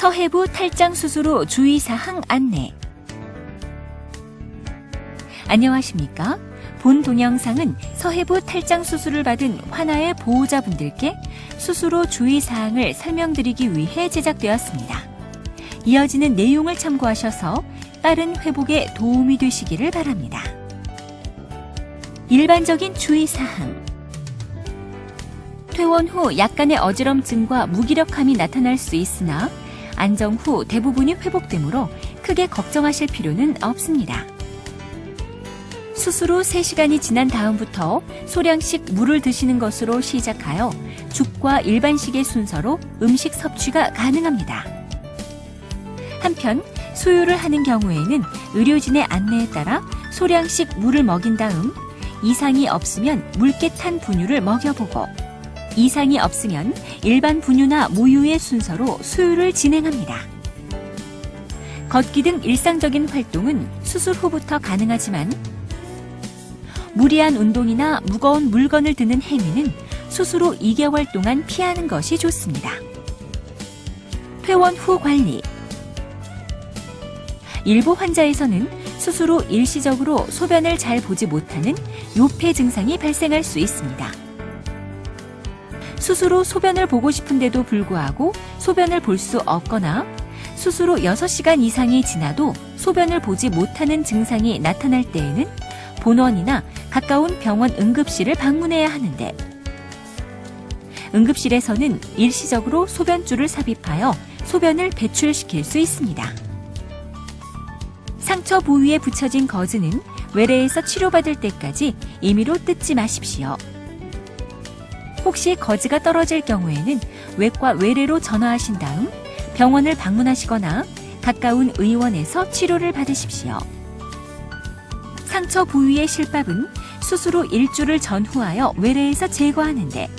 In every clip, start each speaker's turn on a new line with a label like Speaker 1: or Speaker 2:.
Speaker 1: 서해부 탈장 수술 후 주의사항 안내. 안녕하십니까? 본 동영상은 서해부 탈장 수술을 받은 환아의 보호자분들께 후 주의사항을 설명드리기 위해 제작되었습니다. 이어지는 내용을 참고하셔서 빠른 회복에 도움이 되시기를 바랍니다. 일반적인 주의사항. 퇴원 후 약간의 어지럼증과 무기력함이 나타날 수 있으나 안정 후 대부분이 회복되므로 크게 걱정하실 필요는 없습니다. 수술 후 3시간이 지난 다음부터 소량씩 물을 드시는 것으로 시작하여 죽과 일반식의 순서로 음식 섭취가 가능합니다. 한편 수유를 하는 경우에는 의료진의 안내에 따라 소량씩 물을 먹인 다음 이상이 없으면 묽게 탄 분유를 먹여보고 이상이 없으면 일반 분유나 모유의 순서로 수유를 진행합니다. 걷기 등 일상적인 활동은 수술 후부터 가능하지만 무리한 운동이나 무거운 물건을 드는 행위는 수술 후 2개월 동안 피하는 것이 좋습니다. 퇴원 후 관리 일부 환자에서는 수술 후 일시적으로 소변을 잘 보지 못하는 요폐 증상이 발생할 수 있습니다. 후 소변을 보고 싶은데도 불구하고 소변을 볼 수 없거나 후 6시간 이상이 지나도 소변을 보지 못하는 증상이 나타날 때에는 본원이나 가까운 병원 응급실을 방문해야 하는데 응급실에서는 일시적으로 소변줄을 삽입하여 소변을 배출시킬 수 있습니다. 상처 부위에 붙여진 거즈는 외래에서 치료받을 때까지 임의로 뜯지 마십시오. 혹시 거즈가 떨어질 경우에는 외과 외래로 전화하신 다음 병원을 방문하시거나 가까운 의원에서 치료를 받으십시오. 상처 부위의 실밥은 수술 후 일주를 전후하여 외래에서 제거하는데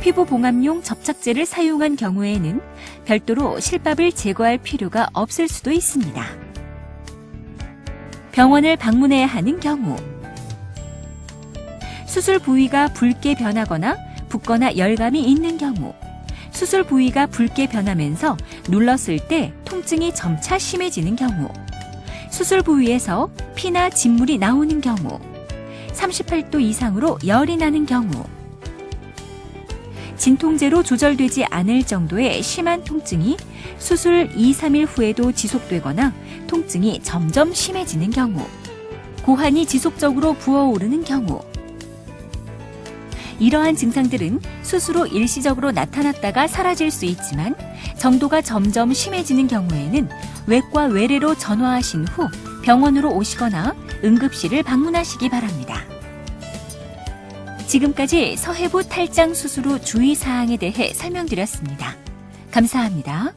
Speaker 1: 피부 봉합용 접착제를 사용한 경우에는 별도로 실밥을 제거할 필요가 없을 수도 있습니다. 병원을 방문해야 하는 경우 수술 부위가 붉게 변하거나 붓거나 열감이 있는 경우 수술 부위가 붉게 변하면서 눌렀을 때 통증이 점차 심해지는 경우 수술 부위에서 피나 진물이 나오는 경우 38도 이상으로 열이 나는 경우 진통제로 조절되지 않을 정도의 심한 통증이 수술 2, 3일 후에도 지속되거나 통증이 점점 심해지는 경우 고환이 지속적으로 부어오르는 경우 이러한 증상들은 수술 후 일시적으로 나타났다가 사라질 수 있지만 정도가 점점 심해지는 경우에는 외과 외래로 전화하신 후 병원으로 오시거나 응급실을 방문하시기 바랍니다. 지금까지 서해부 탈장 수술 후 주의사항에 대해 설명드렸습니다. 감사합니다.